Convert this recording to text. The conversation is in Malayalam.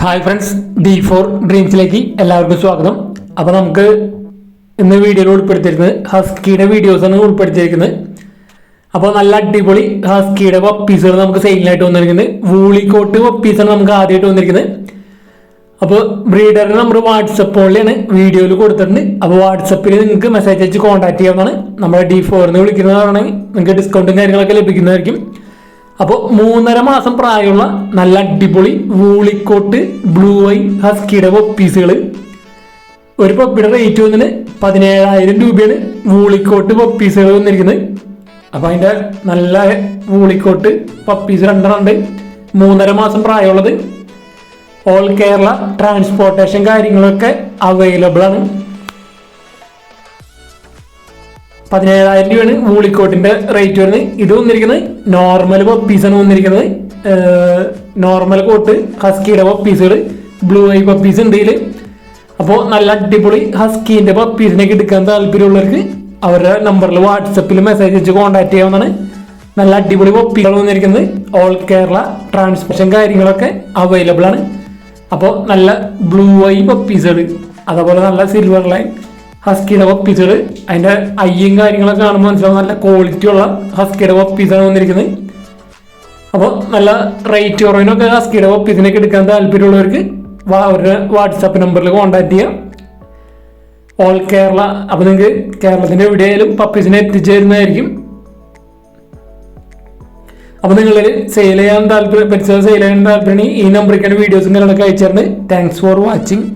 ഹായ് ഫ്രണ്ട്സ് ഡി ഫോർ ഡ്രീംസിലേക്ക് എല്ലാവർക്കും സ്വാഗതം. അപ്പോൾ നമുക്ക് ഇന്ന് വീഡിയോയിൽ ഉൾപ്പെടുത്തിയിരിക്കുന്നത് ഹസ്കിയുടെ വീഡിയോസാണ് ഉൾപ്പെടുത്തിയിരിക്കുന്നത്. അപ്പോൾ നല്ല അടിപൊളി ഹസ്കിയുടെ പപ്പീസുകൾ നമുക്ക് സെയിലായിട്ട് വന്നിരിക്കുന്നത്. വൂളിക്കോട്ട് പപ്പീസാണ് നമുക്ക് ആദ്യമായിട്ട് വന്നിരിക്കുന്നത്. അപ്പോൾ ബ്രീഡറിന് നമ്മൾ വാട്സപ്പ് വഴിയാണ് വീഡിയോയിൽ കൊടുത്തിട്ടുണ്ട്. അപ്പോൾ വാട്സപ്പിൽ നിങ്ങൾക്ക് മെസ്സേജ് അയച്ച് കോൺടാക്ട് ചെയ്യാവുന്നതാണ്. നമ്മുടെ ഡി ഫോറിന് വിളിക്കുന്നതാണെങ്കിൽ നിങ്ങൾക്ക് ഡിസ്കൗണ്ടും കാര്യങ്ങളൊക്കെ ലഭിക്കുന്നതായിരിക്കും. അപ്പോൾ മൂന്നര മാസം പ്രായമുള്ള നല്ല അടിപൊളി വൂളിക്കോട്ട് ബ്ലൂ ഐ ഹസ്കിയുടെ പപ്പീസുകൾ ഒരു പപ്പിയുടെ റേറ്റ് വന്നിന് പതിനേഴായിരം രൂപയാണ് വൂളിക്കോട്ട് പപ്പീസുകൾ വന്നിരിക്കുന്നത്. അപ്പോൾ അതിന്റെ നല്ല വൂളിക്കോട്ട് പപ്പീസ് രണ്ടെണ്ണുണ്ട് മൂന്നര മാസം പ്രായമുള്ളത്. ഓൾ കേരള ട്രാൻസ്പോർട്ടേഷൻ കാര്യങ്ങളൊക്കെ അവൈലബിൾ ആണ്. പതിനേഴായിരം രൂപയാണ് വൂളിക്കോട്ടിന്റെ റേറ്റ് വരുന്നത്. ഇത് വന്നിരിക്കുന്നത് നോർമൽ പപ്പീസാണ് വന്നിരിക്കുന്നത്. നോർമൽ കോട്ട് ഹസ്കിയുടെ പപ്പീസുകൾ ബ്ലൂ ഐ പപ്പീസ് ഉണ്ട് ഇതിൽ അപ്പോൾ നല്ല അടിപൊളി ഹസ്കീന്റെ പപ്പീസിനൊക്കെ എടുക്കാൻ താല്പര്യമുള്ളവർക്ക് അവരുടെ നമ്പറിൽ വാട്സപ്പിൽ മെസ്സേജ് വെച്ച് കോൺടാക്ട് ചെയ്യാവുന്നതാണ്. നല്ല അടിപൊളി പപ്പികൾ വന്നിരിക്കുന്നത്. ഓൾ കേരള ട്രാൻസ്മിഷൻ കാര്യങ്ങളൊക്കെ അവൈലബിൾ ആണ്. അപ്പോൾ നല്ല ബ്ലൂ ഐ പപ്പീസുകൾ അതേപോലെ നല്ല സിൽവർ ലൈൻ ഹസ്കിയുടെ പപ്പീസുകൾ അതിന്റെ അയ്യും കാര്യങ്ങളൊക്കെ കാണുമ്പോൾ മനസ്സിലാവും നല്ല ക്വാളിറ്റി ഉള്ള ഹസ്കിയുടെ പപ്പീസാണ് വന്നിരിക്കുന്നത്. അപ്പോൾ നല്ല റേറ്റ് കുറവിനൊക്കെ ഹസ്കിയുടെ പപ്പീസിനൊക്കെ എടുക്കാൻ താല്പര്യമുള്ളവർക്ക് അവരുടെ വാട്സാപ്പ് നമ്പറിൽ കോൺടാക്ട് ചെയ്യാം. ഓൾ കേരള അപ്പോൾ നിങ്ങൾക്ക് കേരളത്തിന്റെ എവിടെയായാലും പപ്പീസിനെ എത്തിച്ചു തരുന്നതായിരിക്കും അപ്പോൾ നിങ്ങൾ സെയിൽ ചെയ്യാൻ താല്പര്യം പരിസരം സെയിൽ ചെയ്യാൻ താല്പര്യം ഈ നമ്പറിലേക്കാണ് വീഡിയോസും കാര്യങ്ങളൊക്കെ തരുന്നത് താങ്ക്സ് ഫോർ വാച്ചിങ്